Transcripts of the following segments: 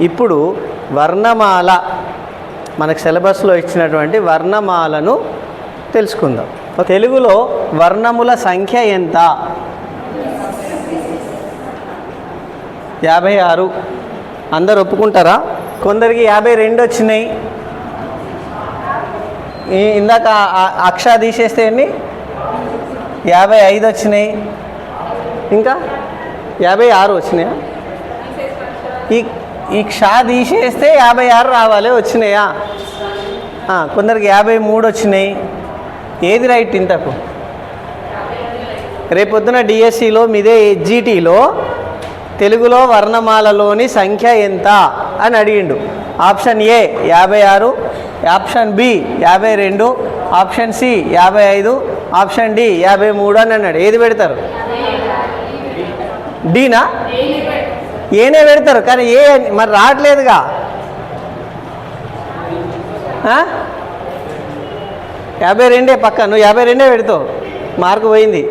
ఇప్పుడు వర్ణమాల మనకు సిలబస్లో ఇచ్చినటువంటి వర్ణమాలను తెలుసుకుందాం. తెలుగులో వర్ణముల సంఖ్య ఎంత? యాభై ఆరు. అందరు ఒప్పుకుంటారా? కొందరికి యాభై రెండు వచ్చినాయి. ఇందాక అక్ష తీసేస్తే ఎన్ని? యాభై ఐదు వచ్చినాయి. ఇంకా? యాభై ఆరు వచ్చినాయా? ఈ ఈ క్షా తీసేస్తే యాభై ఆరు రావాలి వచ్చినాయా? కొందరికి యాభై మూడు వచ్చినాయి. ఏది రైట్ ఇంతకు? రేపొద్దున డిఎస్సిలో మీదే జీటీలో తెలుగులో వర్ణమాలలోని సంఖ్య ఎంత అని అడిగిండు. ఆప్షన్ ఏ యాభై ఆరు ఆప్షన్ బి యాభై రెండు ఆప్షన్ సి యాభై ఐదు ఆప్షన్ డి యాభై మూడు అని అన్నాడు. ఏది పెడతారు? డీనా? ఏనే పెడతారు? కానీ ఏ మరి రావట్లేదుగా. యాభై రెండే పక్క నువ్వు యాభై రెండే పెడతావు మార్కు పోయింది.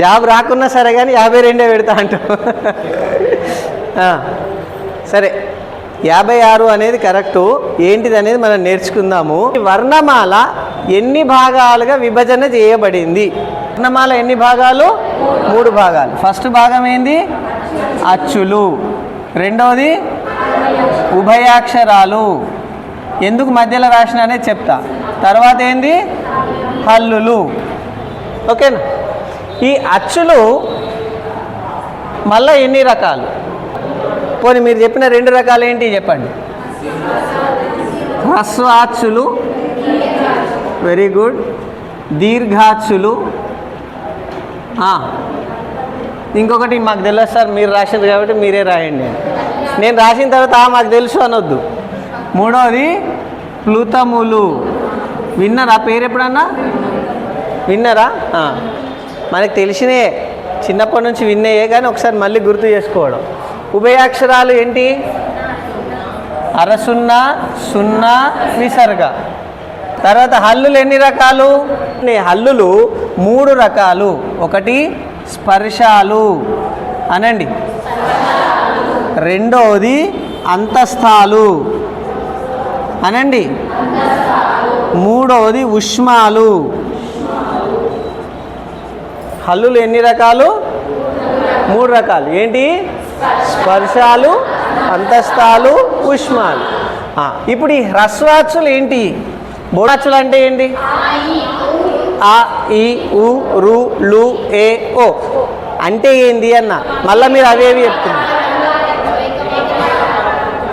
జాబ్ రాకున్నా సరే కానీ యాభై రెండే పెడతా అంటావు సరే యాభై ఆరు అనేది కరెక్టు. ఏంటిది అనేది మనం నేర్చుకుందాము. వర్ణమాల ఎన్ని భాగాలుగా విభజన చేయబడింది? వర్ణమాల ఎన్ని భాగాలు? మూడు భాగాలు. ఫస్ట్ భాగం ఏంది? అచ్చులు. రెండవది ఉభయాక్షరాలు. ఎందుకు మధ్యలో రాసిన అనేది చెప్తా. తర్వాత ఏంది? హల్లులు. ఓకేనా? ఈ అచ్చులు మళ్ళీ ఎన్ని రకాలు? పోనీ మీరు చెప్పిన రెండు రకాలు ఏంటి చెప్పండి. హ్రస్వాచ్చులు. వెరీ గుడ్ దీర్ఘాచ్చులు. ఇంకొకటి మాకు తెలియదు సార్ మీరు రాసింది కాబట్టి మీరే రాయండి. నేను రాసిన తర్వాత మాకు తెలుసు అనొద్దు. మూడవది ప్లూతములు. విన్నారా? పేరు ఎప్పుడన్నా? విన్నారా? మనకు తెలిసినే చిన్నప్పటి నుంచి విన్నాయే కానీ ఒకసారి మళ్ళీ గుర్తు చేసుకోవడం. ఉభయాక్షరాలు ఏంటి? అరసున్నా సున్నా విసర్గ. తర్వాత హల్లులు ఎన్ని రకాలు? హల్లులు మూడు రకాలు. ఒకటి స్పర్శాలు అనండి. రెండవది అంతస్థాలు అనండి. మూడవది ఉష్మాలు. హల్లులు ఎన్ని రకాలు? మూడు రకాలు. ఏంటి? స్పర్శాలు అంతస్థాలు ఉష్మాలు. ఇప్పుడు ఈ హ్రస్వాచులు ఏంటి? బోడాచులు అంటే ఏంటి? ఆ ఈ ఉ రు లు ఏ ఓ. అంటే ఏంది అన్న? మళ్ళీ మీరు అవేవి చెప్తున్నారు?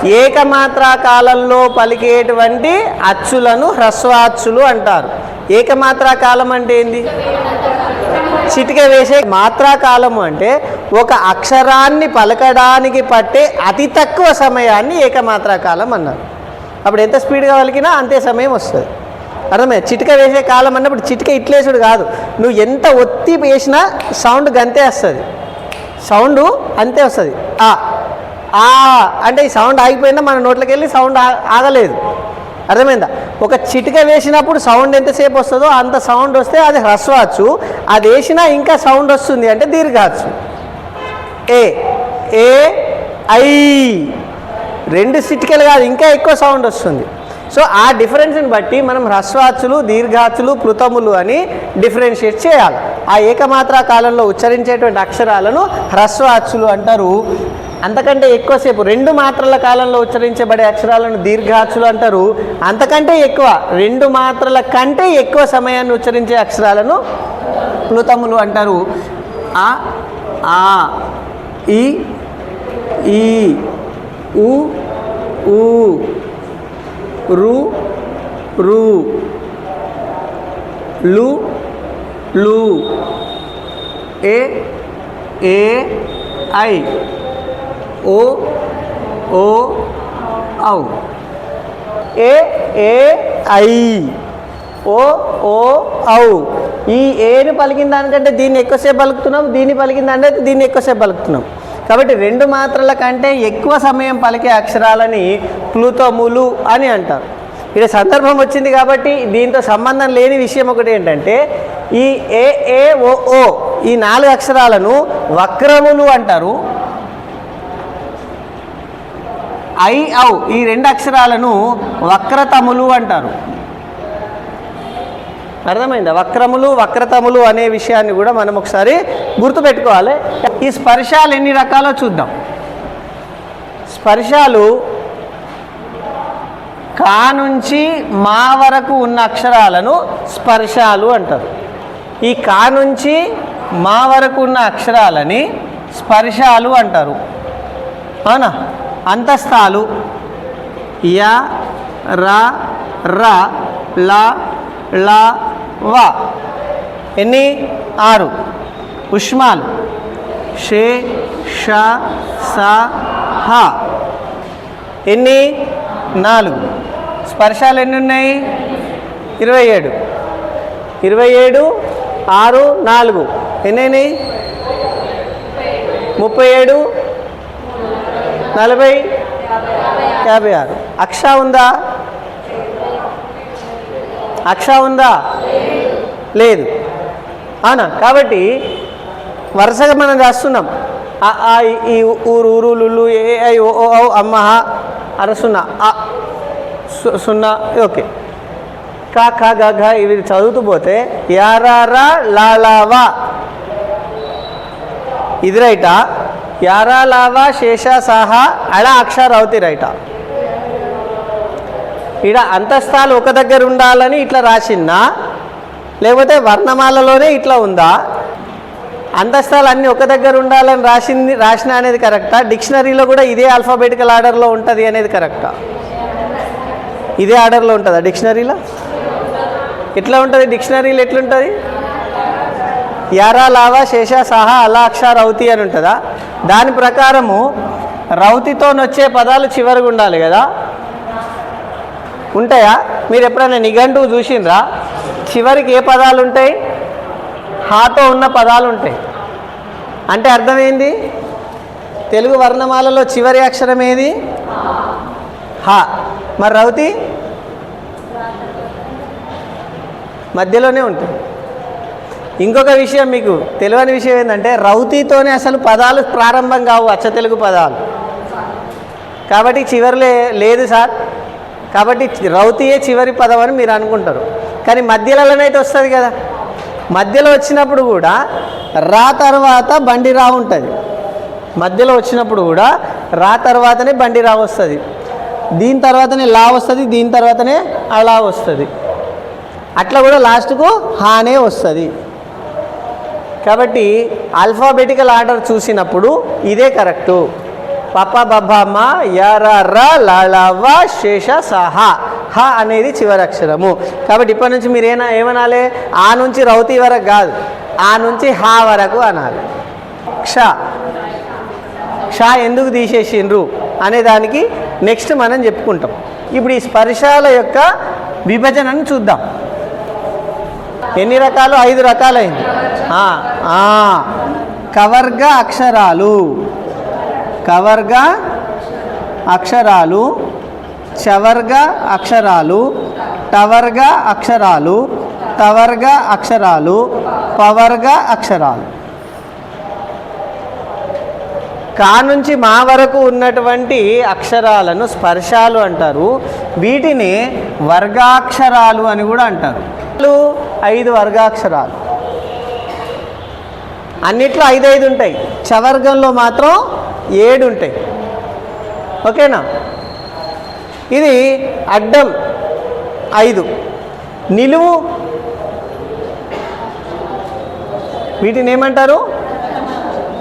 ఏకమాత్రా కాలంలో పలికేటువంటి అచ్చులను హ్రస్వాచ్చులు అంటారు. ఏకమాత్రా కాలం అంటే ఏంది? చిటిక వేసే మాత్రా కాలము అంటే ఒక అక్షరాన్ని పలకడానికి పట్టే అతి తక్కువ సమయాన్ని ఏకమాత్రా కాలం అన్నారు. అప్పుడు ఎంత స్పీడ్గా పలికినా అంతే సమయం వస్తుంది. అర్థమే చిటిక వేసే కాలం అన్నప్పుడు చిటిక ఇట్లేసుడు కాదు. నువ్వు ఎంత ఒత్తి వేసినా సౌండ్ గంతే వస్తుంది. సౌండ్ అంతే వస్తుంది. ఆ ఆ అంటే ఈ సౌండ్ ఆగిపోయినా మన నోట్లోకి వెళ్ళి సౌండ్ ఆగలేదు. అర్థమైందా? ఒక చిటిక వేసినప్పుడు సౌండ్ ఎంతసేపు వస్తుందో అంత సౌండ్ వస్తే అది హ్రస్వచ్చు అది వేసినా ఇంకా సౌండ్ వస్తుంది అంటే దీర్ఘాచ్చు ఏ ఏ ఐ. రెండు చిటికలు కాదు ఇంకా ఎక్కువ సౌండ్ వస్తుంది. సో ఆ డిఫరెన్స్ని బట్టి మనం హ్రస్వాచులు దీర్ఘాచులు కృతములు అని డిఫరెన్షియేట్ చేయాలి. ఆ ఏకమాత్రా కాలంలో ఉచ్చరించేటువంటి అక్షరాలను హ్రస్వాచులు అంటారు. అంతకంటే ఎక్కువసేపు రెండు మాత్రల కాలంలో ఉచ్చరించబడే అక్షరాలను దీర్ఘాచులు అంటారు. అంతకంటే ఎక్కువ రెండు మాత్రల కంటే ఎక్కువ సమయాన్ని ఉచ్చరించే అక్షరాలను ప్లుతములు అంటారు. ఆ ఆ ఈ ఈ ఉ ఊ రు రు. లు లు. ఏ ఏ ఐ. ఓ ఓ ఔ. ఏ ఏ ఐ. ఓ ఓ ఔ. ఈ ఏని పలికిన దానికంటే దీన్ని ఎక్కువసేపు పలుకుతున్నాం దీన్ని పలికిన దానికంటే దీన్ని ఎక్కువసేపు పలుకుతున్నాం. కాబట్టి రెండు మాత్రల కంటే ఎక్కువ సమయం పలికే అక్షరాలని ప్లూతోములు అని అంటారు. ఇక్కడ సందర్భం వచ్చింది కాబట్టి దీంతో సంబంధం లేని విషయం ఒకటి ఏంటంటే ఈ ఏఏఓ ఓ ఓ ఈ నాలుగు అక్షరాలను వక్రములు అంటారు. ఐ ఔ ఈ రెండు అక్షరాలను వక్రతములు అంటారు. అర్థమైందా? వక్రములు వక్రతములు అనే విషయాన్ని కూడా మనం ఒకసారి గుర్తుపెట్టుకోవాలి. ఈ స్పర్శాలు ఎన్ని రకాలో చూద్దాం. స్పర్శాలు కా నుంచి మా వరకు ఉన్న అక్షరాలను స్పర్శాలు అంటారు. ఈ కా నుంచి మా వరకు ఉన్న అక్షరాలని స్పర్శాలు అంటారు. అవునా? అంతస్తాలు య ర ర ల ల వ. ఎన్ని? ఆరు. ఉష్మాలు. షే ష స హ. ఎన్ని? నాలుగు. స్పర్శాలు ఎన్ని ఉన్నాయి? ఇరవై ఏడు. ఇరవై ఏడు ఆరు నాలుగు. ఎన్నైనాయి ముప్పై ఏడు. నలభై. యాభై ఆరు. అక్ష ఉందా? అక్ష ఉందా? లేదు. అవునా? కాబట్టి వరుసగా మనం రాస్తున్నాం. ఆ, ఆ, ఈ, ఊరు ఊరు లుల్లు ఏ ఐ ఓ ఓ ఔ అమ్మ అర సున్నా సున్నా ఓకే. కా కా గ ఘ ఇవి చదువుతూ పోతే యారారా లాలావా ఇది రైటా. యారా లావా శేష సాహా అడ అక్షర అవుతాయి రైటా. ఇడ అంతస్తాలు ఒక దగ్గర ఉండాలని ఇట్లా రాసిందా లేకపోతే వర్ణమాలలోనే ఇట్లా ఉందా? అంతస్తాలు అన్నీ ఒక దగ్గర ఉండాలని రాసింది రాసిన అనేది కరెక్టా? డిక్షనరీలో కూడా ఇదే ఆల్ఫాబెటికల్ ఆర్డర్లో ఉంటుంది అనేది కరెక్టా? ఇదే ఆర్డర్లో ఉంటుందా డిక్షనరీలో? ఎట్లా ఉంటుంది? డిక్షనరీలో ఎట్లుంటుంది? యారా లావా శేష సహా అలా అక్ష రౌతి అని ఉంటుందా? దాని ప్రకారము రౌతితో నొచ్చే పదాలు చివరిగా ఉండాలి కదా? ఉంటాయా? మీరు ఎప్పుడైనా నిఘంటువు చూసిండ్రా? చివరికి ఏ పదాలు ఉంటాయి హాతో ఉన్న పదాలు ఉంటాయి అంటే అర్థమైంది? తెలుగు వర్ణమాలలో చివరి అక్షరం ఏది? హా. మరి రౌతి? మధ్యలోనే ఉంటుంది ఇంకొక విషయం మీకు తెలియని విషయం ఏంటంటే రౌతితోనే అసలు పదాలు ప్రారంభం కావు అచ్చ తెలుగు పదాలు. కాబట్టి చివరిలే లేదు సార్. కాబట్టి రౌతియే చివరి పదం అని మీరు అనుకుంటారు. కానీ మధ్యలోనైతే వస్తుంది కదా. మధ్యలో వచ్చినప్పుడు కూడా రా తర్వాత బండి రా ఉంటుంది. మధ్యలో వచ్చినప్పుడు కూడా రా తర్వాతనే బండి రా వస్తుంది. దీని తర్వాతనే లా వస్తుంది దీని తర్వాతనే అలా వస్తుంది. అట్లా కూడా లాస్ట్కు హానే వస్తుంది. కాబట్టి ఆల్ఫాబెటికల్ ఆర్డర్ చూసినప్పుడు ఇదే కరెక్టు పప్ప బబ్బమ్మ యర లళవ శేష సహా హ అనేది చివరి అక్షరము. కాబట్టి ఇప్పటి నుంచి మీరు ఏనా ఏమనాలి? ఆ నుంచి రౌతి వరకు కాదు. ఆ నుంచి హా వరకు అనాలి. క్ష. క్ష ఎందుకు తీసేసిండ్రు అనే దానికి నెక్స్ట్ మనం చెప్పుకుంటాం. ఇప్పుడు ఈ స్పర్శాల యొక్క విభజనను చూద్దాం. ఎన్ని రకాలు? ఐదు రకాలైంది. కవర్గ అక్షరాలు. కవర్గ అక్షరాలు. చవర్గ అక్షరాలు టవర్గ అక్షరాలు టవర్గా అక్షరాలు పవర్గ అక్షరాలు. కా నుంచి మా వరకు ఉన్నటువంటి అక్షరాలను స్పర్శాలు అంటారు. వీటిని వర్గాక్షరాలు అని కూడా అంటారు. ఐదు వర్గాక్షరాలు. అన్నిట్లో ఐదు ఐదు ఉంటాయి చవర్గంలో మాత్రం ఏడు ఉంటాయి ఓకేనా? ఇది అడ్డం ఐదు. నిలువు. వీటిని ఏమంటారు?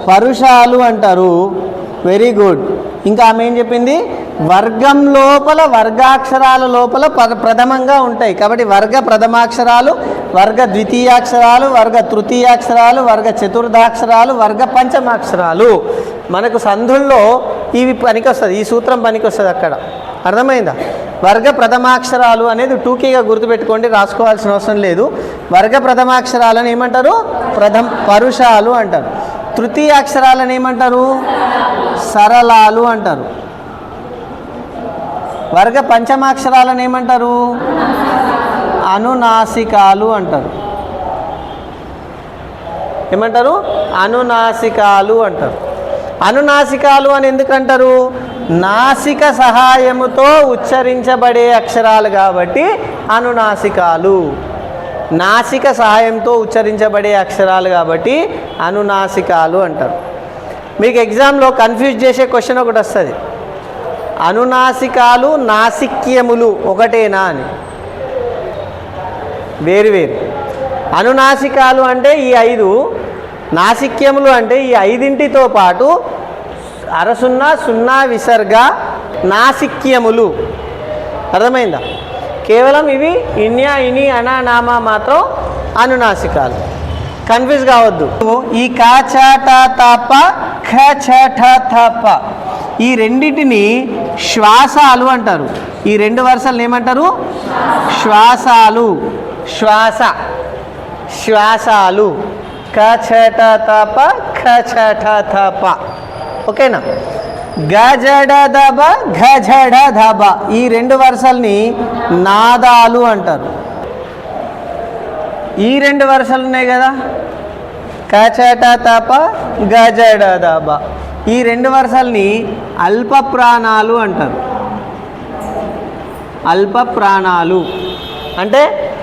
పరుషాలు అంటారు. వెరీ గుడ్ ఇంకా ఆమె ఏం చెప్పింది? వర్గం లోపల వర్గాక్షరాల లోపల పద- ప్రథమంగా ఉంటాయి. కాబట్టి వర్గ ప్రథమాక్షరాలు వర్గ ద్వితీయాక్షరాలు వర్గ తృతీయాక్షరాలు వర్గ చతుర్థాక్షరాలు వర్గ పంచమాక్షరాలు. మనకు సంధుల్లో ఇవి పనికి వస్తుంది ఈ సూత్రం పనికి వస్తుంది అక్కడ. అర్థమైందా? వర్గ ప్రథమాక్షరాలు అనేది టూకీగా గుర్తుపెట్టుకోండి రాసుకోవాల్సిన అవసరం లేదు. వర్గ ప్రథమాక్షరాలను ఏమంటారు? ప్రథమ పరుషాలు అంటారు. తృతీయ అక్షరాలను ఏమంటారు? సరళాలు అంటారు. వర్గ పంచమాక్షరాలను ఏమంటారు? అనునాసికాలు అంటారు. ఏమంటారు? అనునాసికాలు అంటారు. అనునాసికాలు అని ఎందుకంటారు నాసిక సహాయముతో ఉచ్చరించబడే అక్షరాలు కాబట్టి అనునాసికాలు. నాసిక సహాయంతో ఉచ్చరించబడే అక్షరాలు కాబట్టి అనునాసికాలు అంటారు. మీకు ఎగ్జామ్లో కన్ఫ్యూజ్ చేసే క్వశ్చన్ ఒకటి వస్తుంది. అనునాసికాలు నాసిక్యములు ఒకటేనా అని. వేరు వేరు. అనునాసికాలు అంటే ఈ ఐదు నాసిక్యములు అంటే ఈ ఐదింటితో పాటు అరసున్నా సున్నా విసర్గ నాసిక్యములు. అర్థమైందా? కేవలం ఇవి ఇన్యా ఇని అనా నామ మాత్రం అనునాసికాలు. కన్ఫ్యూజ్ కావద్దు. ఈ కా తప తాప ఖ తప ఈ రెండింటిని శ్వాసాలు అంటారు. ఈ రెండు వరుసలు ఏమంటారు? శ్వాసాలు. శ్వాస. శ్వాసాలు. క చట తప ఖ చట తప ఓకేనా? గజడ దబ గజడ దబ ఈ రెండు వరుసల్ని నాదాలు అంటారు. ఈ రెండు వరుసలు ఉన్నాయి కదా? కచట తప గజడ దబ ఈ రెండు వరుసల్ని అల్ప ప్రాణాలు అంటారు. అల్ప ప్రాణాలు అంటే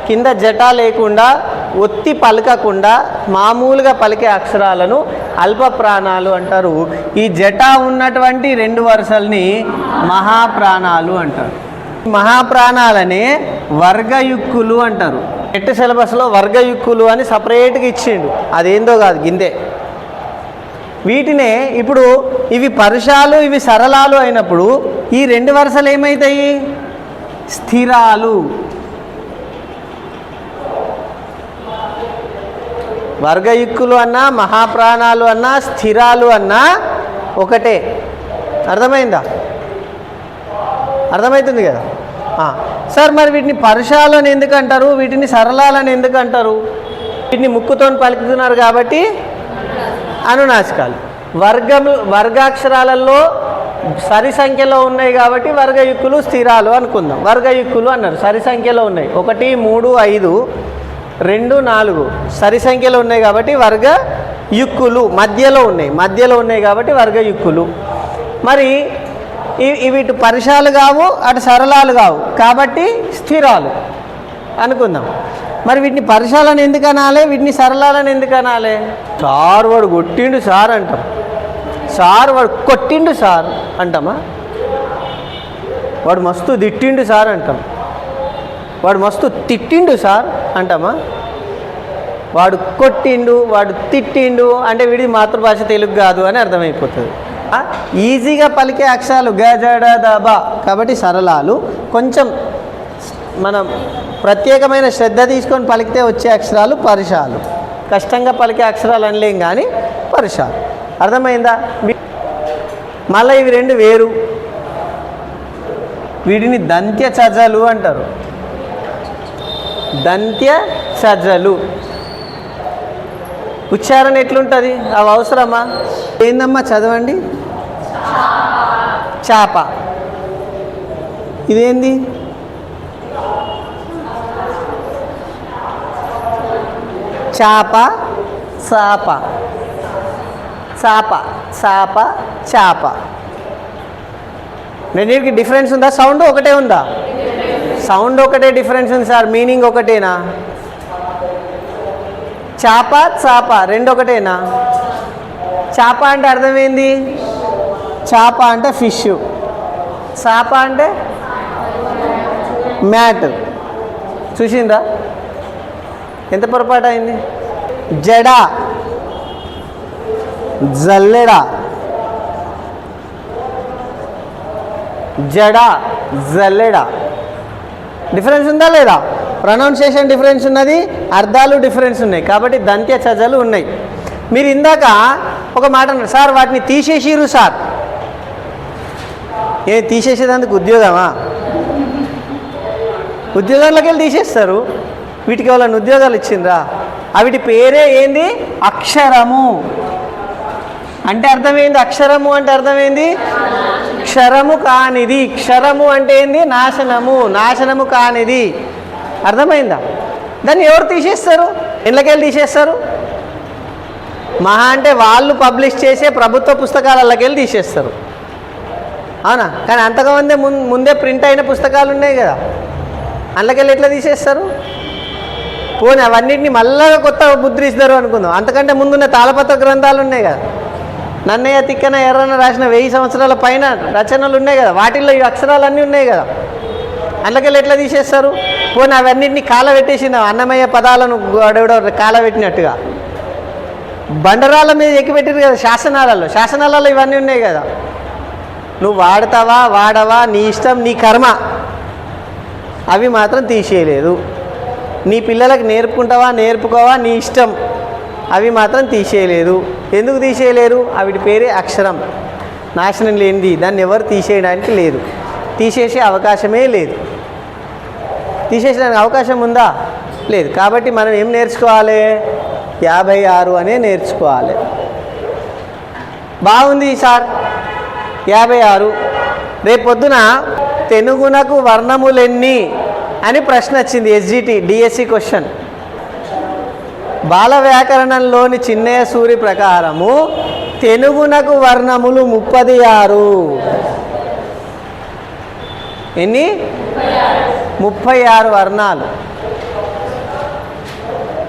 కింద జట లేకుండా ఒత్తి పలకకుండా మామూలుగా పలికే అక్షరాలను అల్ప ప్రాణాలు అంటారు. ఈ జట ఉన్నటువంటి రెండు వరుసల్ని మహాప్రాణాలు అంటారు. మహాప్రాణాలనే వర్గయుక్కులు అంటారు. ఎట్ సిలబస్లో వర్గయుక్కులు అని సపరేట్గా ఇచ్చిండు. అదేందో కాదు గిందే. వీటినే ఇప్పుడు ఇవి పరుషాలు ఇవి సరళాలు అయినప్పుడు ఈ రెండు వరుసలు ఏమవుతాయి స్థిరాలు. వర్గయుక్కులు అన్నా మహాప్రాణాలు అన్నా స్థిరాలు అన్నా ఒకటే. అర్థమైందా? అర్థమవుతుంది కదా? సార్ మరి వీటిని పరుషాలని ఎందుకు అంటారు? వీటిని సరళాలని ఎందుకు అంటారు? వీటిని ముక్కుతో పలుకుతున్నారు కాబట్టి అనునాశకాలు వర్గము వర్గాక్షరాలలో సరి సంఖ్యలో ఉన్నాయి కాబట్టి వర్గయుక్కులు స్థిరాలు అనుకుందాం. వర్గయుక్కులు అన్నారు సరి సంఖ్యలో ఉన్నాయి. ఒకటి మూడు ఐదు. రెండు నాలుగు. సరి సంఖ్యలో ఉన్నాయి కాబట్టి వర్గ యుక్కులు. మధ్యలో ఉన్నాయి. మధ్యలో ఉన్నాయి కాబట్టి వర్గ యుక్కులు. మరి ఇ- ఇవి ఇటు పరిశాలు కావు అటు సరళాలు కావు. కాబట్టి స్థిరాలు. అనుకుందాం. మరి వీటిని పరిశాలను ఎందుకు అనాలి? వీటిని సరళాలని ఎందుకు అనాలి? సార్ వాడు కొట్టిండు సార్ అంటాం. సార్ వాడు కొట్టిండు సార్ అంటామా? వాడు మస్తు తిట్టిండు సార్ అంటాం. వాడు మస్తు తిట్టిండు సార్ అంటామా? వాడు కొట్టిండు వాడు తిట్టిండు అంటే వీడి మాతృభాష తెలుగు కాదు అని అర్థమైపోతుంది. ఈజీగా పలికే అక్షరాలు గ జడ కాబట్టి సరళాలు. కొంచెం మనం ప్రత్యేకమైన శ్రద్ధ తీసుకొని పలికితే వచ్చే అక్షరాలు పరిశాలు. కష్టంగా పలికే అక్షరాలు అనలేం కానీ పరిశాలు. అర్థమైందా? మళ్ళీ ఇవి రెండు వేరు. వీటిని దంత్య చజలు అంటారు. దంత్య సజ్జలు. ఉచ్చారణ ఎట్లుంటుంది? అవి అవసరమా? ఏందమ్మా చదవండి? చాప. ఇదేంది? చాప చాప చాప చాప చాప. రెండింటికి డిఫరెన్స్ ఉందా? సౌండ్ ఒకటే ఉందా? సౌండ్ ఒకటే డిఫరెన్స్ ఉంది సార్ మీనింగ్ ఒకటేనా? చాప చాప రెండు ఒకటేనా? చాప అంటే అర్థమైంది చాప అంటే ఫిష్ చాప అంటే మ్యాట్. చూసిందా ఎంత పొరపాటు అయింది? జడ. జల్లెడ. జడ జల్లెడ. డిఫరెన్స్ ఉందా లేదా? ప్రొనౌన్సియేషన్ డిఫరెన్స్ ఉన్నది అర్థాలు డిఫరెన్స్ ఉన్నాయి. కాబట్టి దంత్య చజలు ఉన్నాయి. మీరు ఇందాక ఒక మాట అన్నారు సార్ వాటిని తీసేసిరు సార్. ఏ తీసేసేదందుకు ఉద్యోగమా? ఉద్యోగాల్లోకి వెళ్ళి తీసేస్తారు. వీటికి వాళ్ళని ఉద్యోగాలు ఇచ్చిండ్రా? అవిటి పేరే ఏంది? అక్షరము. అంటే అర్థమైంది అక్షరము అంటే అర్థమైంది క్షరము కానిది. క్షరము అంటే ఏంది? నాశనము. నాశనము కానిది. అర్థమైందా? దాన్ని ఎవరు తీసేస్తారు? ఇళ్ళకెళ్ళి తీసేస్తారు? మహా అంటే వాళ్ళు పబ్లిష్ చేసే ప్రభుత్వ పుస్తకాలకెళ్ళి తీసేస్తారు. అవునా? కానీ అంతకుముందే ముందే ప్రింట్ అయిన పుస్తకాలు ఉన్నాయి కదా. అందులోకెళ్ళి ఎట్లా తీసేస్తారు? పోనీ అవన్నిటిని మళ్ళా కొత్త ముద్రిస్తారు అనుకుందాం. అంతకంటే ముందున్న తాళపత్ర గ్రంథాలు ఉన్నాయి కదా. నన్నయ్య తిక్కన ఎర్రన రాసిన వెయ్యి సంవత్సరాల పైన రచనలు ఉన్నాయి కదా వాటిల్లో ఈ అక్షరాలన్నీ ఉన్నాయి కదా. అందులోకెళ్ళి ఎట్లా తీసేస్తారు? పోనీ అవన్నిటిని కాలబెట్టేసిన అన్నమయ్య పదాలను గొడవడో కాలబెట్టినట్టుగా బండరాల మీద ఎక్కిపెట్టారు కదా శాసనాలలో. శాసనాలలో ఇవన్నీ ఉన్నాయి కదా. నువ్వు వాడతావా వాడవా? నీ ఇష్టం నీ కర్మ. అవి మాత్రం తీసేయలేదు. నీ పిల్లలకు నేర్పుకుంటావా నేర్పుకోవా? నీ ఇష్టం. అవి మాత్రం తీసేయలేదు. ఎందుకు తీసేయలేరు? అవిటి పేరే అక్షరం. నాశనం లేనిది. దాన్ని ఎవరు తీసేయడానికి లేదు. తీసేసే అవకాశమే లేదు. తీసేసడానికి అవకాశం ఉందా? లేదు. కాబట్టి మనం ఏం నేర్చుకోవాలి? యాభై ఆరు అనే నేర్చుకోవాలి. బాగుంది సార్. యాభై ఆరు. రేపొద్దున తెనుగునకు వర్ణములెన్ని అని ప్రశ్న వచ్చింది ఎస్జిటి డిఎస్సి క్వశ్చన్ బాల వ్యాకరణంలోని చిన్నయ సూరి ప్రకారము తెనుగునకు వర్ణములు ముప్పది ఆరు. ఎన్ని? ముప్పై ఆరు వర్ణాలు.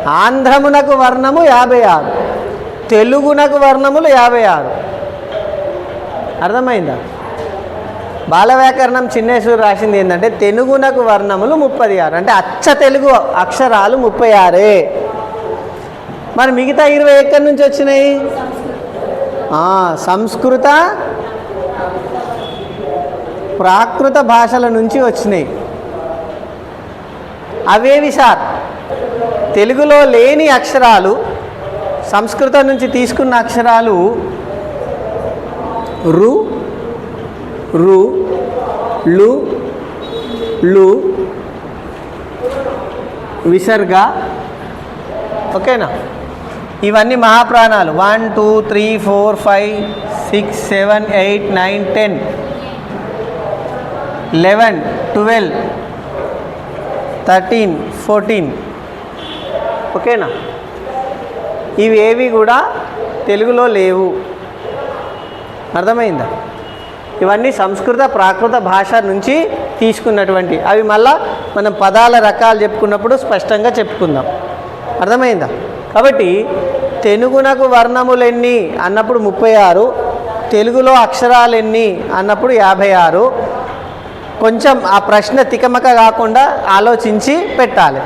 ఆంధ్రమునకు వర్ణము యాభై ఆరు. తెలుగునకు వర్ణములు యాభై ఆరు. అర్థమైందా? బాల వ్యాకరణం చిన్నేశ్వరు రాసింది ఏంటంటే తెలుగునకు వర్ణములు ముప్పది ఆరు. అంటే అచ్చ తెలుగు అక్షరాలు ముప్పై ఆరే. మరి మిగతా ఇరవై ఎక్కడి నుంచి వచ్చినాయి? సంస్కృత ప్రాకృత భాషల నుంచి వచ్చినాయి. అవేవి సార్? తెలుగులో లేని అక్షరాలు సంస్కృతం నుంచి తీసుకున్న అక్షరాలు రు రు లు లు విసర్గ. ఓకేనా? ఇవన్నీ మహాప్రాణాలు. One two three four five six seven eight nine ten eleven twelve thirteen fourteen ఓకేనా ఇవి ఏవి కూడా తెలుగులో లేవు. అర్థమైందా? ఇవన్నీ సంస్కృత ప్రాకృత భాష నుంచి తీసుకున్నటువంటి. అవి మళ్ళా మనం పదాల రకాలు చెప్పుకున్నప్పుడు స్పష్టంగా చెప్పుకుందాం. అర్థమైందా? కాబట్టి తెలుగునకు వర్ణములెన్ని అన్నప్పుడు ముప్పై ఆరు తెలుగులో అక్షరాలెన్ని అన్నప్పుడు యాభై ఆరు. కొంచెం ఆ ప్రశ్న తికమక కాకుండా ఆలోచించి పెట్టాలి.